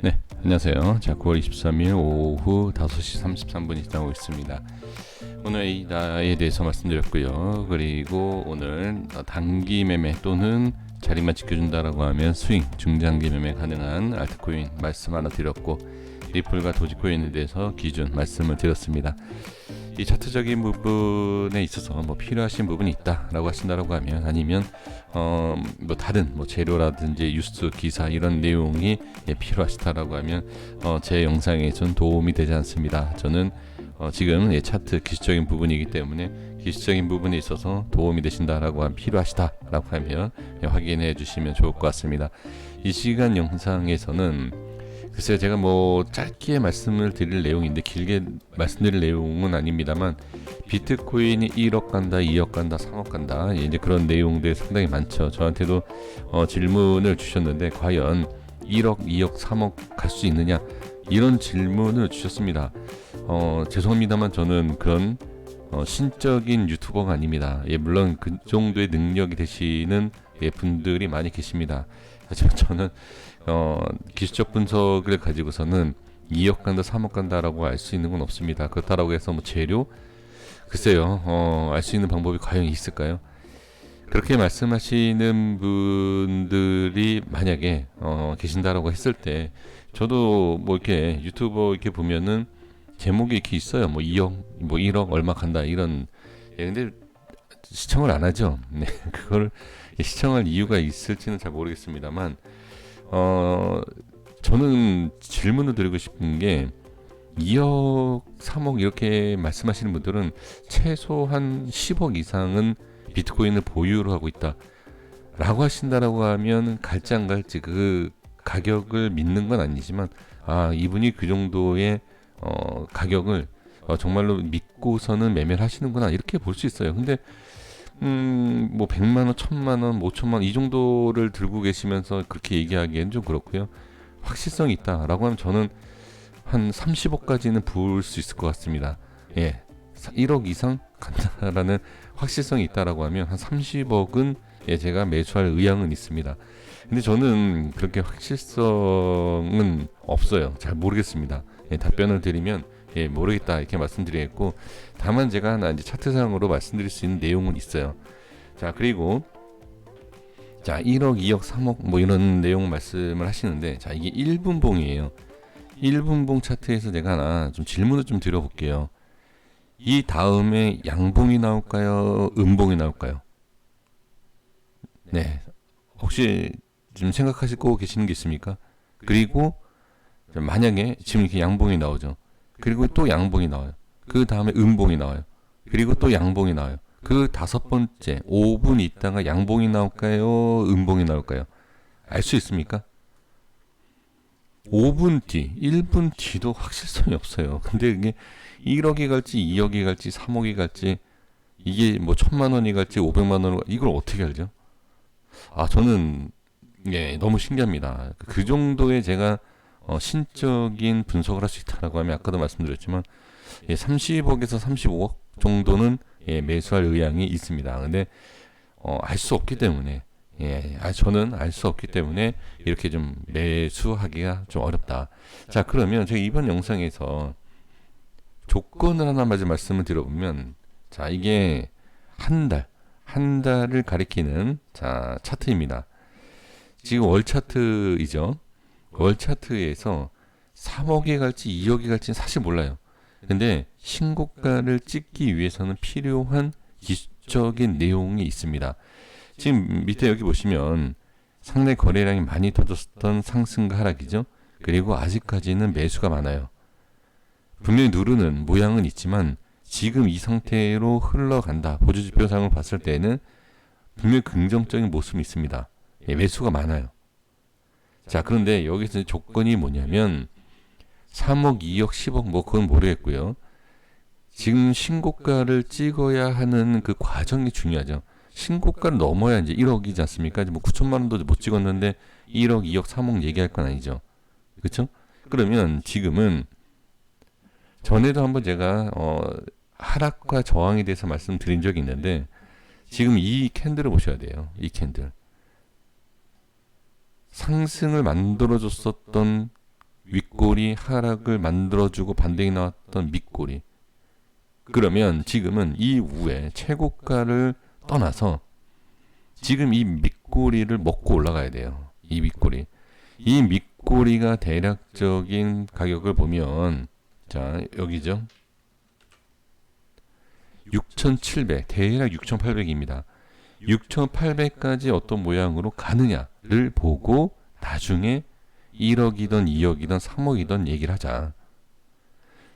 네, 안녕하세요. 자, 9월 23일 오후 5시 33분이 지나고 있습니다. 오늘 에이다에 대해서 말씀드렸고요. 그리고 오늘 어, 단기 매매 또는 자리만 지켜준다라고 하면 스윙, 중장기 매매 가능한 알트코인 말씀 하나 드렸고 리플과 도지코인에 대해서 기준 말씀을 드렸습니다. 이 차트적인 부분에 있어서 뭐 필요하신 부분이 있다라고 하신다라고 하면 아니면 어 뭐 다른 뭐 재료라든지 뉴스 기사 이런 내용이 예, 필요하시다라고 하면 어 제 영상에 전 도움이 되지 않습니다. 저는 어 지금 예, 차트 기술적인 부분이기 때문에 기술적인 부분에 있어서 도움이 되신다라고 하면 필요하시다라고 하면 예, 확인해 주시면 좋을 것 같습니다. 이 시간 영상에서는 글쎄요 제가 뭐 짧게 말씀을 드릴 내용인데 길게 말씀드릴 내용은 아닙니다만 비트코인이 1억 간다 2억 간다 3억 간다 예, 이제 그런 내용들 상당히 많죠. 저한테도 어, 질문을 주셨는데 과연 1억 2억 3억 갈 수 있느냐? 이런 질문을 주셨습니다. 어, 죄송합니다만 저는 그런 어, 신적인 유튜버가 아닙니다. 예, 물론 그 정도의 능력이 되시는 예, 분들이 많이 계십니다 하지만 저는 어, 기술적 분석을 가지고서는 2억 간다, 3억 간다라고 알 수 있는 건 없습니다. 그렇다라고 해서 뭐 재료 글쎄요, 어, 알 수 있는 방법이 과연 있을까요? 그렇게 말씀하시는 분들이 만약에 어, 계신다라고 했을 때 저도 뭐 이렇게 유튜버 이렇게 보면은 제목이 이렇게 있어요. 뭐 2억, 뭐 1억 얼마 간다 이런. 예, 근데 시청을 안 하죠. 네, 그걸 시청할 이유가 있을지는 잘 모르겠습니다만 어 저는 질문을 드리고 싶은 게 2억, 3억 이렇게 말씀하시는 분들은 최소 한 10억 이상은 비트코인을 보유를 하고 있다. 라고 하신다라고 하면 갈지 안 갈지 그 가격을 믿는 건 아니지만 아 이분이 그 정도의 어 가격을 어, 정말로 믿고서는 매매를 하시는구나 이렇게 볼 수 있어요. 근데 음, 뭐 100만 원, 1000만 원, 뭐 5천만 원 이 정도를 들고 계시면서 그렇게 얘기하기엔 좀 그렇고요. 확실성이 있다라고 하면 저는 한 30억까지는 부을 수 있을 것 같습니다. 예. 1억 이상 간다라는 확실성이 있다라고 하면 한 30억은 예, 제가 매수할 의향은 있습니다. 근데 저는 그렇게 확실성은 없어요. 잘 모르겠습니다. 예, 답변을 드리면 예, 모르겠다 이렇게 말씀드리겠고 다만 제가 하나 이제 차트상으로 말씀드릴 수 있는 내용은 있어요. 자 그리고 자 1억, 2억, 3억 뭐 이런 내용 말씀을 하시는데 자 이게 1분봉이에요. 1분봉 차트에서 제가 하나 좀 질문을 좀 드려볼게요. 이 다음에 양봉이 나올까요? 음봉이 나올까요? 네. 혹시 지금 생각하시고 계시는 게 있습니까? 그리고 만약에 지금 이렇게 양봉이 나오죠. 그리고 또 양봉이 나와요. 그 다음에 음봉이 나와요. 그리고 또 양봉이 나와요. 그 다섯 번째 5분 있다가 양봉이 나올까요? 음봉이 나올까요? 알 수 있습니까? 5분 뒤, 1분 뒤도 확실성이 없어요. 근데 이게 1억이 갈지 2억이 갈지 3억이 갈지 이게 뭐 천만 원이 갈지 500만 원 이걸 어떻게 알죠? 아 저는 예 너무 신기합니다. 그 정도의 제가 어, 신적인 분석을 할 수 있다라고 하면 아까도 말씀드렸지만 예, 30억에서 35억 정도는 예, 매수할 의향이 있습니다. 근데 어, 알 수 없기 때문에 예, 아, 저는 알 수 없기 때문에 이렇게 좀 매수하기가 좀 어렵다. 자, 그러면 제가 이번 영상에서 조건을 하나만 좀 말씀을 드려보면, 자, 이게 한 달, 한 달을 가리키는 자 차트입니다. 지금 월 차트이죠. 월 차트에서 3억이 갈지 2억이 갈지는 사실 몰라요. 근데 신고가를 찍기 위해서는 필요한 기술적인 내용이 있습니다. 지금 밑에 여기 보시면 상대 거래량이 많이 터졌던 상승과 하락이죠. 그리고 아직까지는 매수가 많아요. 분명히 누르는 모양은 있지만 지금 이 상태로 흘러간다. 보조지표상을 봤을 때는 분명히 긍정적인 모습이 있습니다. 예, 매수가 많아요. 자, 그런데 여기서 조건이 뭐냐면 3억, 2억, 10억 뭐 그건 모르겠고요. 지금 신고가를 찍어야 하는 그 과정이 중요하죠. 신고가를 넘어야 이제 1억이지 않습니까? 뭐 9천만 원도 못 찍었는데 1억, 2억, 3억 얘기할 건 아니죠. 그렇죠? 그러면 지금은 전에도 한번 제가 어 하락과 저항에 대해서 말씀드린 적이 있는데 지금 이 캔들을 보셔야 돼요. 이 캔들. 상승을 만들어줬었던 윗골이 하락을 만들어주고 반등이 나왔던 밑골이 그러면 지금은 이 위에 최고가를 떠나서 지금 이 밑꼬리를 먹고 올라가야 돼요. 이 밑꼬리. 이 밑꼬리가 대략적인 가격을 보면 자 여기죠. 6,700 대략 6,800입니다. 6,800까지 어떤 모양으로 가느냐를 보고 나중에 1억이든 2억이든 3억이든 얘기를 하자.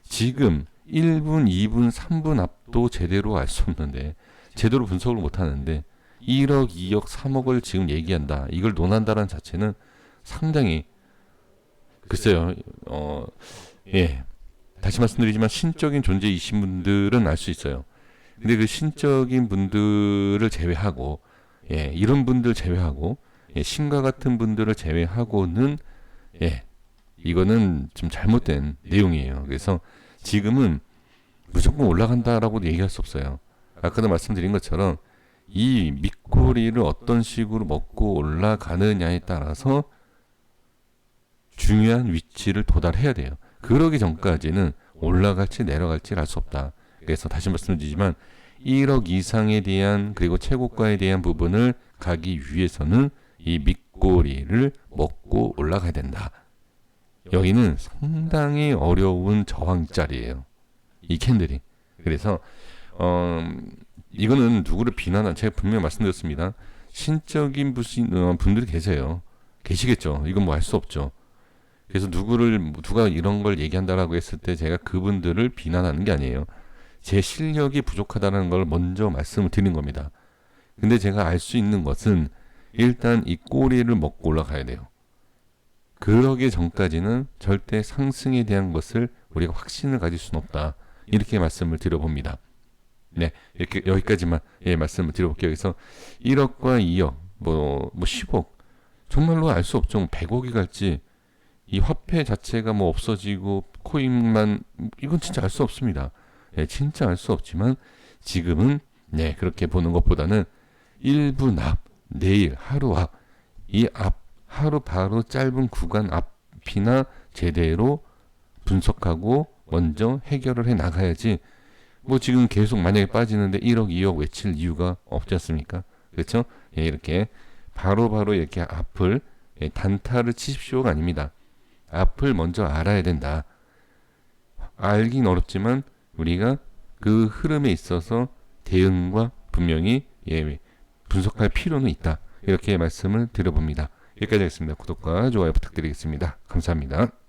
지금 1분, 2분, 3분 앞도 제대로 알 수 없는데 제대로 분석을 못 하는데 1억, 2억, 3억을 지금 얘기한다. 이걸 논한다는 자체는 상당히 글쎄요. 어 예. 다시 말씀드리지만 신적인 존재이신 분들은 알 수 있어요. 근데 그 신적인 분들을 제외하고 예, 이런 분들 제외하고 예, 신과 같은 분들을 제외하고는 예, 이거는 좀 잘못된 내용이에요. 그래서 지금은 무조건 올라간다라고도 얘기할 수 없어요. 아까도 말씀드린 것처럼 이 밑꼬리를 어떤 식으로 먹고 올라가느냐에 따라서 중요한 위치를 도달해야 돼요. 그러기 전까지는 올라갈지 내려갈지 알 수 없다. 그래서 다시 말씀드리지만 1억 이상에 대한 그리고 최고가에 대한 부분을 가기 위해서는 이 밑꼬리를 먹고 올라가야 된다. 여기는 상당히 어려운 저항 자리예요. 이 캔들이. 그래서 어 이거는 누구를 비난한 제가 분명히 말씀드렸습니다. 신적인 어, 분들이 계세요. 계시겠죠. 이건 뭐알수 없죠. 그래서 누구를 누가 이런 걸 얘기한다라고 했을 때 제가 그분들을 비난하는 게 아니에요. 제 실력이 부족하다는 걸 먼저 말씀을 드린 겁니다. 근데 제가 알 수 있는 것은 일단 이 꼬리를 먹고 올라가야 돼요. 그러기 전까지는 절대 상승에 대한 것을 우리가 확신을 가질 수는 없다. 이렇게 말씀을 드려봅니다. 네, 이렇게 여기까지만 예, 말씀을 드려볼게요. 그래서 1억과 2억, 뭐, 뭐 10억, 정말로 알 수 없죠. 100억이 갈지, 이 화폐 자체가 뭐 없어지고 코인만 이건 진짜 알 수 없습니다. 예, 진짜 알 수 없지만 지금은 네 그렇게 보는 것보다는 일분 앞, 내일 하루 앞, 이 앞 하루 바로 짧은 구간 앞이나 제대로 분석하고 먼저 해결을 해 나가야지. 뭐 지금 계속 만약에 빠지는데 1억, 2억 외칠 이유가 없지 않습니까? 그렇죠? 예, 이렇게 바로바로 바로 이렇게 앞을 예, 단타를 치십시오가 아닙니다. 앞을 먼저 알아야 된다. 알긴 어렵지만 우리가 그 흐름에 있어서 대응과 분명히 예, 분석할 필요는 있다. 이렇게 말씀을 드려봅니다. 여기까지 하겠습니다. 구독과 좋아요 부탁드리겠습니다. 감사합니다.